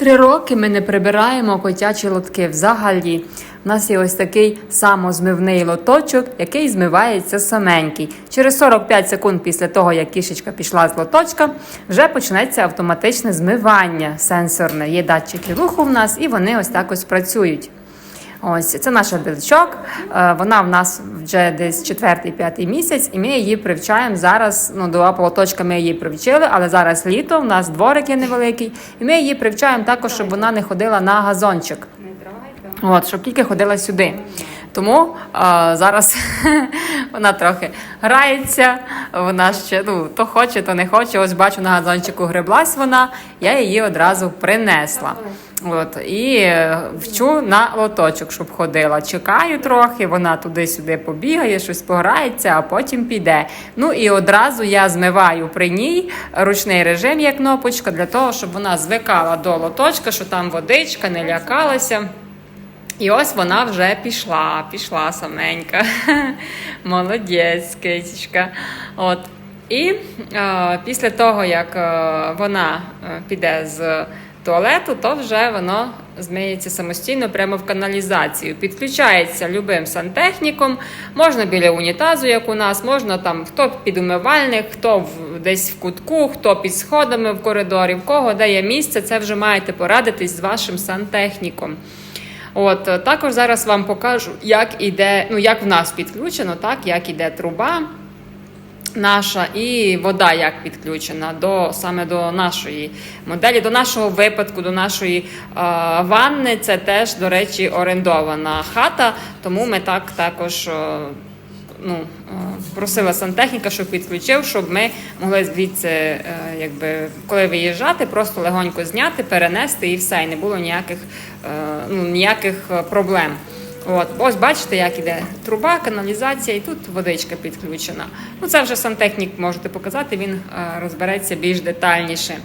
Три роки ми не прибираємо котячі лотки взагалі. У нас є ось такий самозмивний лоточок, який змивається саменький. Через 45 секунд після того, як кішечка пішла з лоточка, вже почнеться автоматичне змивання сенсорне. Є датчики руху в нас, і вони ось так ось працюють. Ось це наша білочок. Е, Вона в нас вже десь четвертий-п'ятий місяць, і ми її привчаємо зараз. Ну, до полоточка ми її привчили, але зараз літо, в нас дворик є невеликий, і ми її привчаємо також, щоб вона не ходила на газончик. От, щоб тільки ходила сюди. Тому е, зараз вона трохи грається, вона ще ну, то хоче, то не хоче. Ось бачу на газончику греблась вона, я її одразу принесла. От, і е, вчу на лоточок, щоб ходила. Чекаю трохи, вона туди-сюди побігає, щось пограється, а потім піде. Ну і одразу я змиваю при ній ручний режим, як кнопочка, для того, щоб вона звикала до лоточка, що там водичка, не лякалася. І ось вона вже пішла, пішла саменька. Молодець, кисічка. От. І е, після того, як е, вона е, піде з туалету, то вже воно змиється самостійно прямо в каналізацію. Підключається любим сантехніком, можна біля унітазу, як у нас, можна там хто під умивальник, хто в, десь в кутку, хто під сходами в коридорі, в кого де є місце, це вже маєте порадитись з вашим сантехніком. От також зараз вам покажу, як іде, ну як в нас підключено, так як іде труба наша і вода як підключена до саме до нашої моделі, до нашого випадку, до нашої е, ванни. Це теж, до речі, орендована хата, тому ми так також. е, Ну, просила сантехніка, щоб підключив, щоб ми могли звідси, е, якби коли виїжджати, просто легонько зняти, перенести і все, і не було ніяких, е, ну, ніяких е, проблем. От, ось бачите, як іде труба, каналізація, і тут водичка підключена. Ну, це вже сантехнік можете показати, він е, розбереться більш детальніше.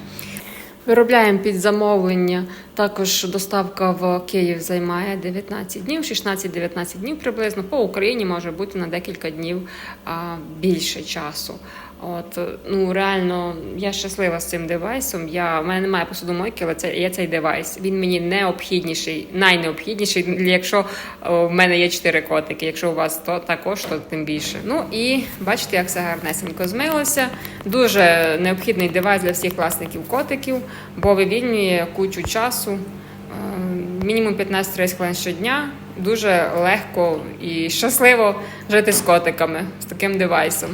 Виробляємо під замовлення. Також доставка в Київ займає 19 днів, 16-19 днів приблизно. По Україні може бути на декілька днів більше часу. От ну реально я щаслива з цим девайсом. Я в мене немає посудомойки, але це є цей девайс. Він мені необхідніший, найнеобхідніший. Якщо в мене є чотири котики. Якщо у вас то також, то тим більше. Ну і бачите, як все гарнесенько змилося. Дуже необхідний девайс для всіх власників котиків, бо вивільнює кучу часу. Е, Мінімум 15-30 хвилин щодня. Дуже легко і щасливо жити з котиками з таким девайсом.